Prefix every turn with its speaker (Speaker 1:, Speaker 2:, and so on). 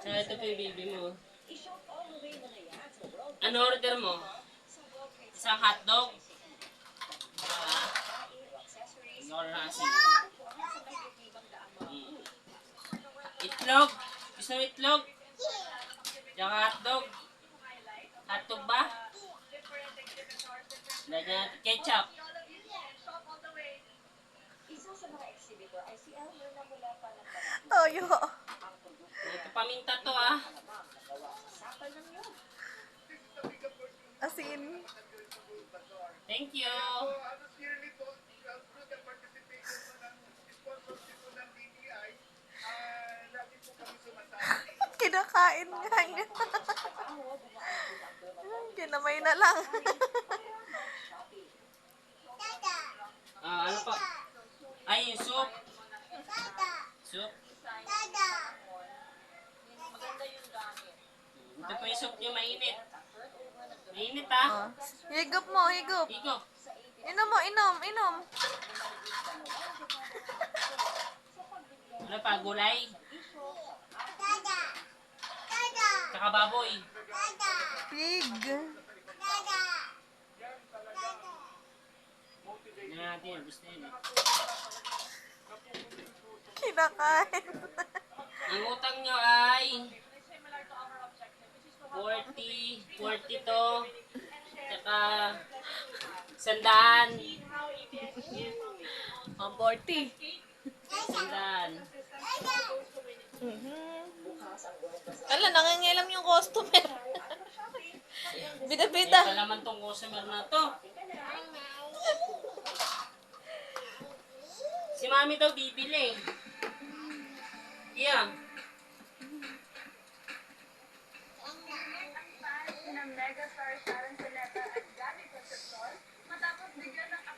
Speaker 1: Ah, ito po yung baby mo. Ano order mo? Isang hotdog? Ah. Ano order na kasi? Mm. Itlog? Gusto mo itlog? Tsaka hotdog? Hotdog ba? Lagyan natin ketchup.
Speaker 2: Toyo.
Speaker 1: Paminta to ah.
Speaker 2: Asin.
Speaker 1: Thank you.
Speaker 2: Kinakain nga niya. Kinamay na lang.
Speaker 1: Ah, ano pa? Ay, yung soup. Soup. Ito po yung soup niyo mainit. Mainit ah.
Speaker 2: Oh. Higup mo, higup.
Speaker 1: Igo.
Speaker 2: Inom mo, inom, inom.
Speaker 1: Ano pa? Gulay? Tsaka baboy.
Speaker 2: Pig.
Speaker 1: Yan natin. Gusto yun eh.
Speaker 2: Kinakain.
Speaker 1: Ang utang nyo ay 40, 40 to, tsaka sandaan.
Speaker 2: Ang 40.
Speaker 1: Sandaan.
Speaker 2: Mhm. Ala, nangangilam yung customer. Bida-bida.
Speaker 1: Ito naman tong customer na to. Si mami daw bibili. Yeah.
Speaker 3: superstar Sharon Cuneta at Gabby Concepcion matapos bigyan ng